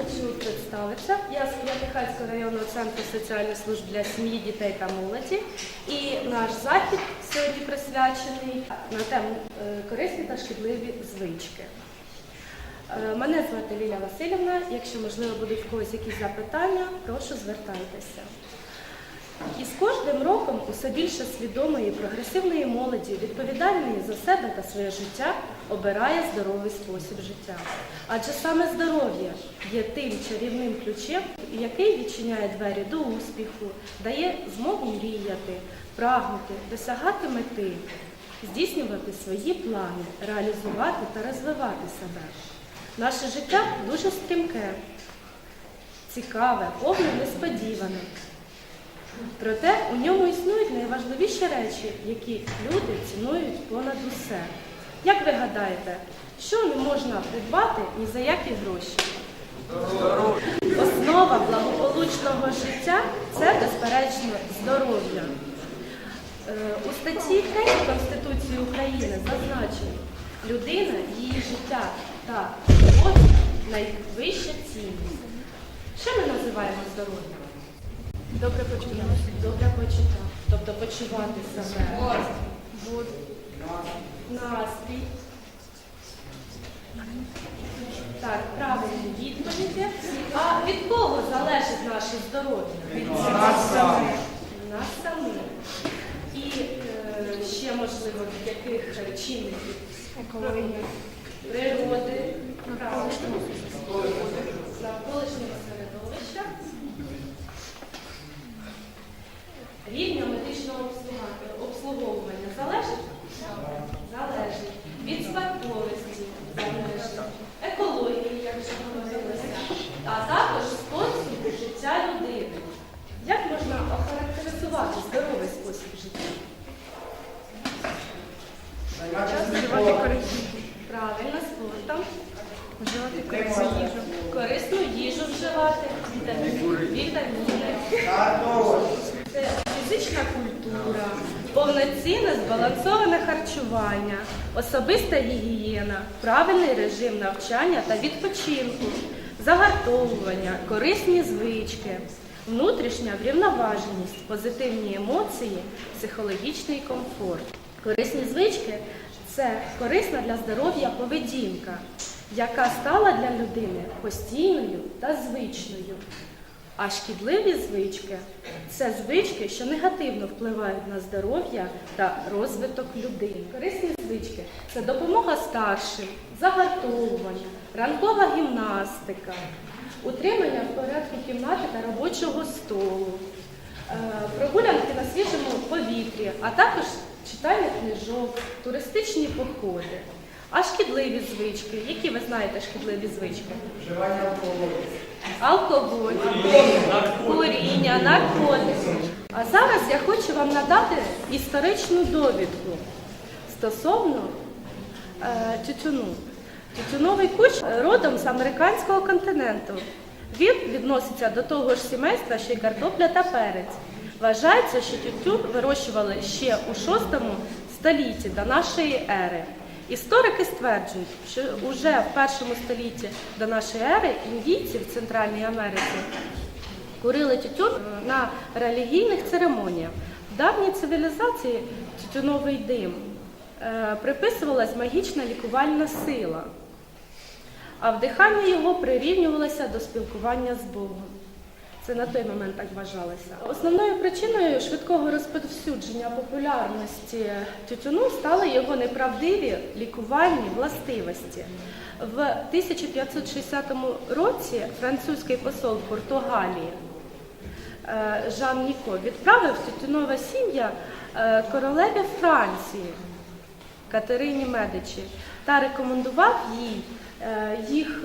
хочу представитися. Я з П'ятихатського районного центру соціальних служб для сім'ї, дітей та молоді. І наш захід сьогодні присвячений на тему е, корисні та шкідливі звички. Е, Мене звати Ліля Васильівна. Якщо можливо будуть в когось якісь запитання, прошу звертайтеся. І з кожним роком усе більше свідомої, прогресивної молоді, відповідальної за себе та своє життя, обирає здоровий спосіб життя. Адже саме здоров'я є тим чарівним ключем, який відчиняє двері до успіху, дає змогу мріяти, прагнути, досягати мети, здійснювати свої плани, реалізувати та розвивати себе. Наше життя дуже стрімке, цікаве, повне несподіване. Проте у ньому існують найважливіші речі, які люди цінують понад усе. Як ви гадаєте, що не можна придбати ні за які гроші? Основа благополучного життя це, безперечно, здоров'я. Е, У статті 3 Конституції України зазначено, людина, її життя та здоров'я найвища цінність. Що ми називаємо здоров'ям? Добре почуття. Добре почуття. Тобто почувати себе. Буд. Настрій. Так, правильні відповіді. А від кого залежить наше здоров'я? Від нас самих. Нас самих. І е, ще, можливо, від яких чинників? Екології. Природи, правильно. навколишнього середовища. Рівня медичного обслуга- обслуговування залежить? Залежить. Від спадковості залежить. Екології, як вже говорилося, а також способу життя людини. Як можна охарактеризувати здоровий спосіб життя? Вживати корисну, Правильно, спортом. вживати корисну їжу. Корисну їжу вживати, вітаміни. вітаміни. Це фізична культура, повноцінне збалансоване харчування, особиста гігієна, правильний режим навчання та відпочинку, загартовування, корисні звички, внутрішня врівноваженість, позитивні емоції, психологічний комфорт. Корисні звички це корисна для здоров'я поведінка, яка стала для людини постійною та звичною. А шкідливі звички це звички, що негативно впливають на здоров'я та розвиток людини. Корисні звички це допомога старшим, загартовування, ранкова гімнастика, утримання в порядку кімнати та робочого столу, е, прогулянки на свіжому повітрі, а також читання книжок, туристичні походи. А шкідливі звички, які ви знаєте шкідливі звички? Вживання алкоголю. Алкоголь, куріння, наркотики. А зараз я хочу вам надати історичну довідку стосовно е, тютюну. Тютюновий куч родом з американського континенту. Він відноситься до того ж сімейства, що й картопля та перець. Вважається, що тютюн вирощували ще у VI столітті до нашої ери. Історики стверджують, що вже в першому столітті до нашої ери індійці в Центральній Америці курили тютюн на релігійних церемоніях. В давній цивілізації тютюновий дим е, приписувалась магічна лікувальна сила, а вдихання його прирівнювалося до спілкування з Богом. Це на той момент так вважалося. Основною причиною швидкого розповсюдження популярності тютюну стали його неправдиві лікувальні властивості. В 1560 році французький посол Португалії е, Жан Ніко відправив тютюнове сім'я е, королеві Франції Катерині Медичі та рекомендував їй е, їх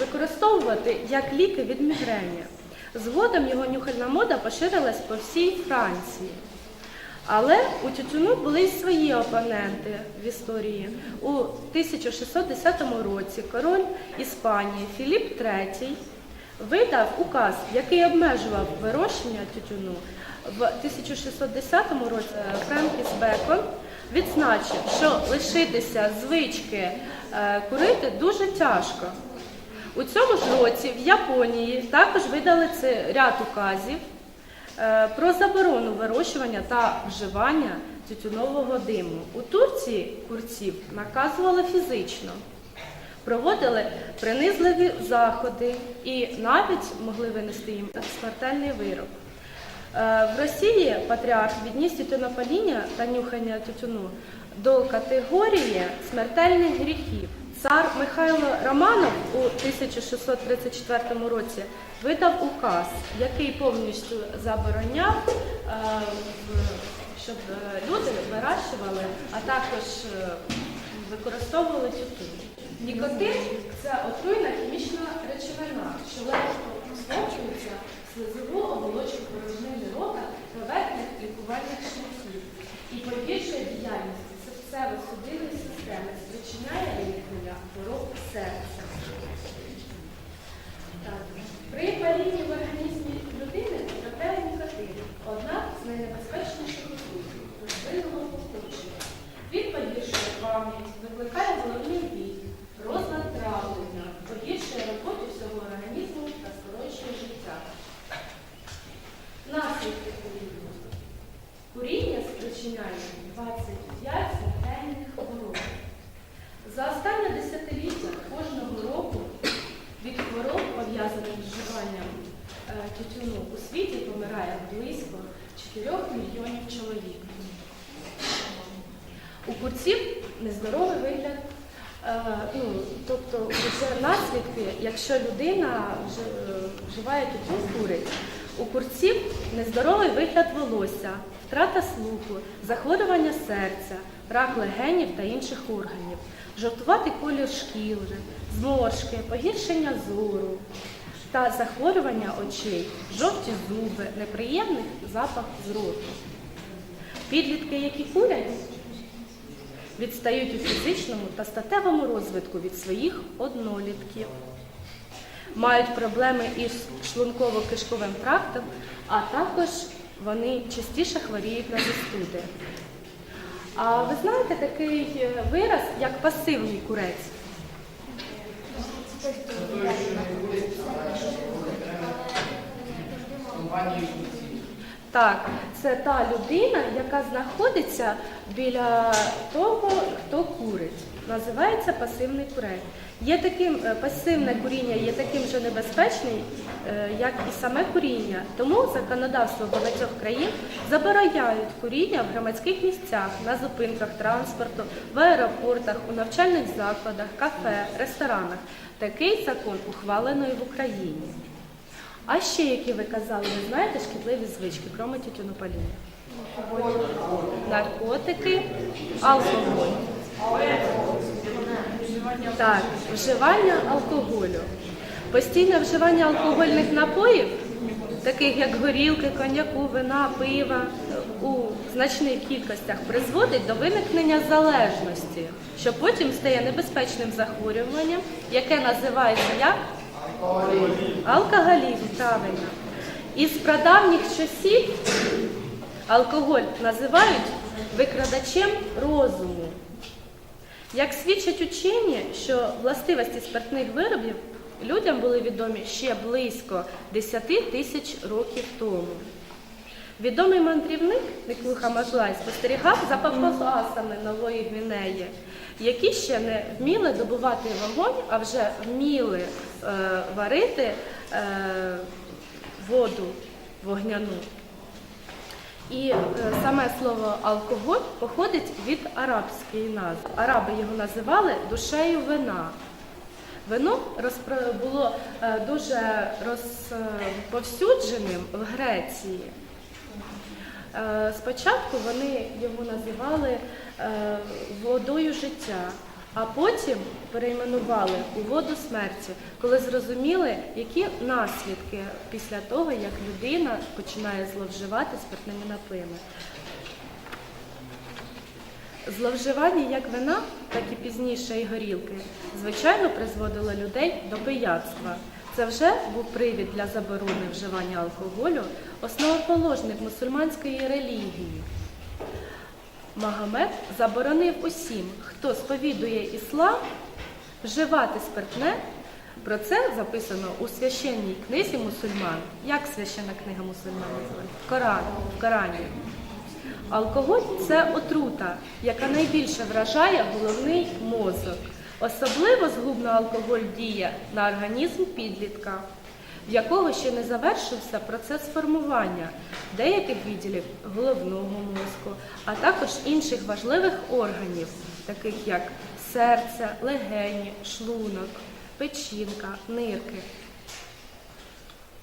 використовувати як ліки від мігрені. Згодом його нюхальна мода поширилась по всій Франції. Але у тютюну були й свої опоненти в історії. У 1610 році король Іспанії Філіп III видав указ, який обмежував вирощення тютюну. В 1610 році Френкіс Бекон відзначив, що лишитися звички е, курити дуже тяжко. У цьому ж році в Японії також видали це ряд указів е, про заборону вирощування та вживання тютюнового диму. У Турції курців наказували фізично, проводили принизливі заходи і навіть могли винести їм смертельний вирок. Е, В Росії патріарх відніс тютюнопаління та нюхання тютюну до категорії смертельних гріхів. Цар Михайло Романов у 1634 році видав указ, який повністю забороняв, е, щоб е, люди вирощували, а також е, використовували тютюн. Нікотин це отруйна хімічна речовина, що легко всмоктується в слизову оболочку порожнини рота та верхніх лікувальних шляхів і погіршує діяльність серцево-судинної системи, спричиняє виникнення хвороб серця. Так. При палінні в організмі людини потрапляє нікотин, одна з найнебезпечніших отрутів рослинного походження. Він погіршує пам'ять, викликає головний біль, розлад травлення, погіршує роботу всього організму та скорочує життя. Наслідки куріння. Спричиняє 25 смертельних хвороб. За останнє десятиліття кожного року від хвороб, пов'язаних з вживанням е, тютюну у світі, помирає близько 4 мільйонів чоловік. У курців нездоровий вигляд, е, ну, тобто вже наслідки, якщо людина е, вживає тютюн, курить. У курців нездоровий вигляд волосся, втрата слуху, захворювання серця, рак легенів та інших органів, жовтуватий колір шкіри, зморшки, погіршення зору та захворювання очей, жовті зуби, неприємний запах з роту. Підлітки, які курять, відстають у фізичному та статевому розвитку від своїх однолітків. Мають проблеми із шлунково-кишковим трактом, а також вони частіше хворіють на застуди. А ви знаєте такий е, вираз, як пасивний курець? Так, це та людина, яка знаходиться біля того, хто курить. Називається пасивний курець. Є таким е, пасивне куріння є таким же небезпечним, е, як і саме куріння. Тому законодавство багатьох країн забороняють куріння в громадських місцях, на зупинках транспорту, в аеропортах, у навчальних закладах, кафе, ресторанах. Такий закон ухвалений в Україні. А ще, які ви казали, ви знаєте шкідливі звички, кроме тютюнопаління? Наркотики, алкоголь. Так, вживання алкоголю. Постійне вживання алкогольних напоїв, таких як горілки, коньяку, вина, пива, у значних кількостях призводить до виникнення залежності, що потім стає небезпечним захворюванням, яке називається як Алкоголізм, правильно. Із прадавніх часів алкоголь називають викрадачем розуму. Як свідчать учені, що властивості спиртних виробів людям були відомі ще близько 10 тисяч років тому. Відомий мандрівник Никлуха Маклай спостерігав за папуасами Нової Гвінеї, які ще не вміли добувати вогонь, а вже вміли е, варити е, воду вогняну. І е, саме слово алкоголь походить від арабської назви. Араби його називали душею вина. Вино було е, дуже розповсюдженим в Греції. Е, Спочатку вони його називали водою життя, а потім перейменували у воду смерті, коли зрозуміли, які наслідки після того, як людина починає зловживати спиртними напоями. Зловживання як вина, так і пізніше і горілки, звичайно, призводило людей до пияцтва. Це вже був привід для заборони вживання алкоголю, основоположник мусульманської релігії. Магомед заборонив усім, хто сповідує іслам, вживати спиртне Про це записано у священній книзі мусульман. Як священна книга мусульман? Коран, в Корані. Алкоголь це отрута, яка найбільше вражає головний мозок. Особливо згубно алкоголь діє на організм підлітка, в якого ще не завершився процес формування деяких відділів головного мозку, а також інших важливих органів, таких як серце, легені, шлунок, печінка, нирки.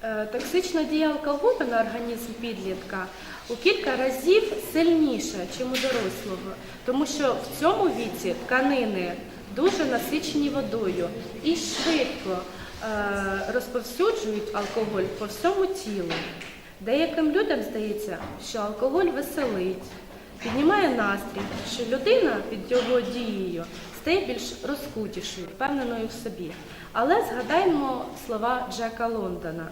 Е, Токсична дія алкоголю на організм підлітка у кілька разів сильніша, ніж у дорослого, тому що в цьому віці тканини дуже насичені водою і швидко розповсюджують алкоголь по всьому тілу. Деяким людям здається, що алкоголь веселить, піднімає настрій, що людина під його дією стає більш розкутішою, впевненою в собі. Але згадаймо слова Джека Лондона.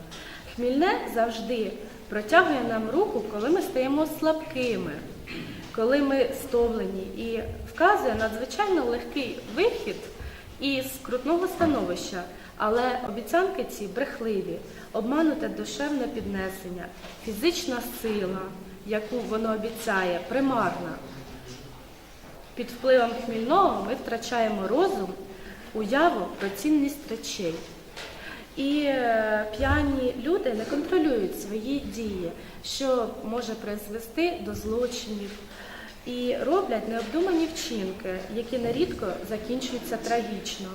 Хмільне завжди протягує нам руку, коли ми стаємо слабкими, коли ми стомлені, і вказує надзвичайно легкий вихід із крутного становища. Але обіцянки ці брехливі, обмануте душевне піднесення, фізична сила, яку воно обіцяє, примарна. Під впливом хмільного ми втрачаємо розум, уяву про цінність речей. І е, п'яні люди не контролюють свої дії, що може призвести до злочинів, і роблять необдумані вчинки, які нерідко закінчуються трагічно.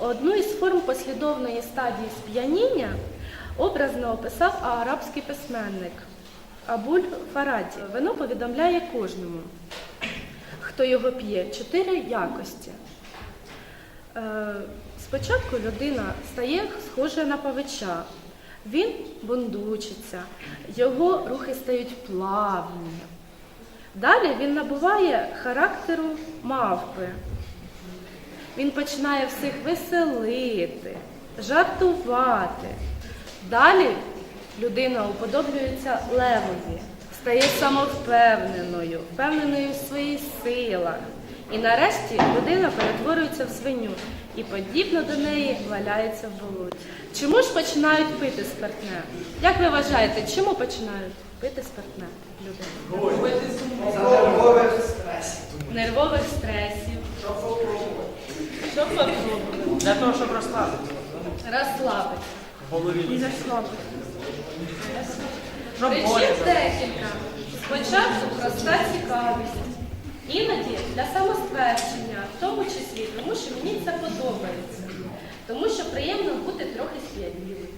Одну із форм послідовної стадії сп'яніння образно описав арабський письменник Абуль Фараді. Вино повідомляє кожному, хто його п'є, чотири якості. Е, Спочатку людина стає схожа на павича. Він бундучиться, його рухи стають плавні. Далі він набуває характеру мавпи. Він починає всіх веселити, жартувати. Далі людина уподоблюється левові, стає самовпевненою, впевненою в своїх силах. І нарешті людина перетворюється в свиню і подібно до неї валяється в болоті. Чому ж починають пити спиртне? Як ви вважаєте, чому починають пити спиртне люди? Нервових стресів. Нервових стресів. Щоб попробувати. Для того, щоб розслабитися. Розслабити. В голові. І заслабити. Щоб Причин декілька. Спочатку проста цікавість. Іноді для самоствердження, в тому числі, тому що мені це подобається. Тому що приємно бути трохи сп'янілим.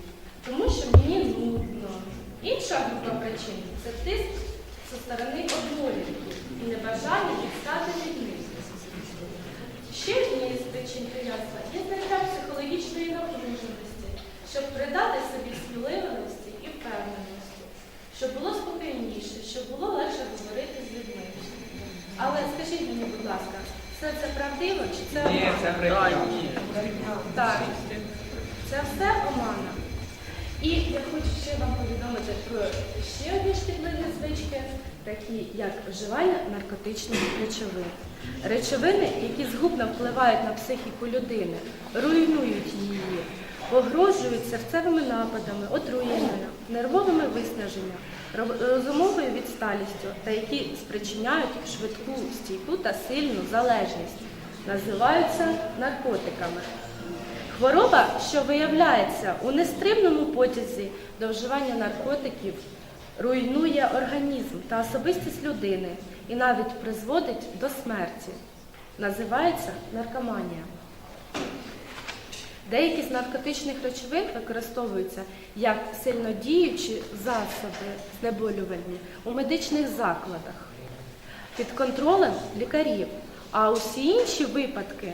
Тому що мені нудно. Інша група причин це тиск зі сторони однолітків і небажання відстати від них. Ще однією з причин приязва є знаття психологічної напруженості, щоб придати собі сміливості і впевненості, щоб було спокійніше, щоб було легше говорити з людьми. Але скажіть мені, будь ласка, все це правдиво чи це Ні, обман? це брехня. Так, це все омана. І я хочу ще вам повідомити про ще одні шкідливі звички, такі як вживання наркотичних речовин. Речовини, які згубно впливають на психіку людини, руйнують її, погрожують серцевими нападами, отруєнням, нервовими виснаженням, розумовою відсталістю та які спричиняють швидку, стійку та сильну залежність, називаються наркотиками. Хвороба, що виявляється у нестримному потязі до вживання наркотиків, руйнує організм та особистість людини і навіть призводить до смерті. Називається наркоманія. Деякі з наркотичних речовин використовуються як сильнодіючі засоби знеболювальні у медичних закладах під контролем лікарів, а усі інші випадки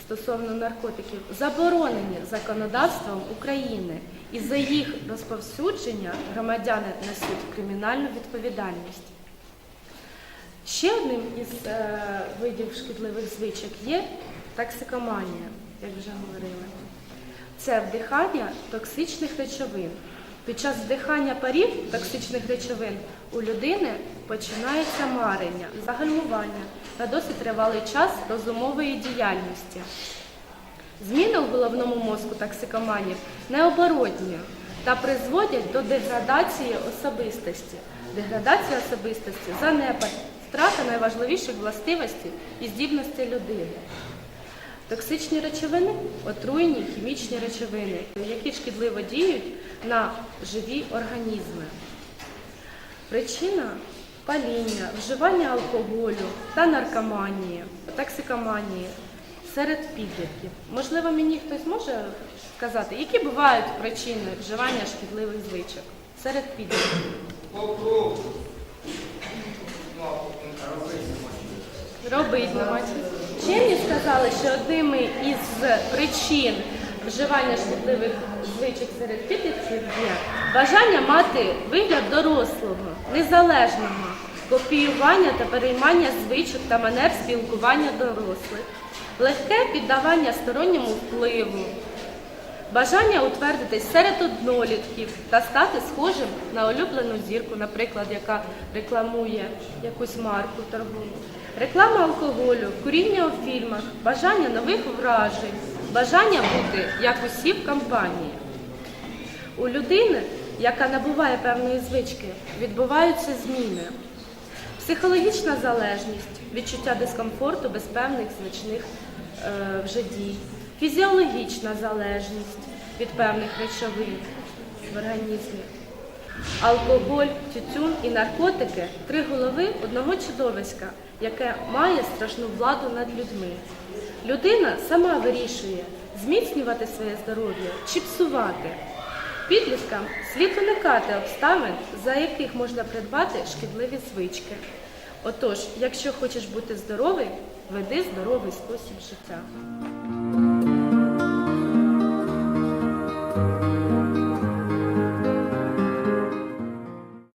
стосовно наркотиків заборонені законодавством України, і за їх розповсюдження громадяни несуть кримінальну відповідальність. Ще одним із е, видів шкідливих звичок є токсикоманія, як вже говорили. Це вдихання токсичних речовин. Під час вдихання парів токсичних речовин у людини починається марення, загальмування на досить тривалий час розумової діяльності. Зміни у головному мозку токсикоманів необоротні та призводять до деградації особистості. Деградація особистості занепад, втрата найважливіших властивостей і здібностей людини. Токсичні речовини отруйні хімічні речовини, які шкідливо діють на живі організми. Причина паління, вживання алкоголю та наркоманії, токсикоманії серед підлітків. Можливо, мені хтось може сказати, які бувають причини вживання шкідливих звичок серед підлітків? Робить нема чого. Вчені сказали, що одними із причин вживання шкідливих звичок серед підлітків є бажання мати вигляд дорослого, незалежного, копіювання та переймання звичок та манер спілкування дорослих, легке піддавання сторонньому впливу, Бажання утвердитись серед однолітків та стати схожим на улюблену зірку, наприклад, яка рекламує якусь марку торгову. Реклама алкоголю, куріння у фільмах, бажання нових вражень, бажання бути як усі в компанії. У людини, яка набуває певної звички, відбуваються зміни. Психологічна залежність, відчуття дискомфорту без певних звичних е, вже дій, фізіологічна залежність від певних речовин в організмі. Алкоголь, тютюн і наркотики три голови одного чудовиська, яке має страшну владу над людьми. Людина сама вирішує зміцнювати своє здоров'я чи псувати. Підліткам слід уникати обставин, за яких можна придбати шкідливі звички. Отож, якщо хочеш бути здоровий, веди здоровий спосіб життя.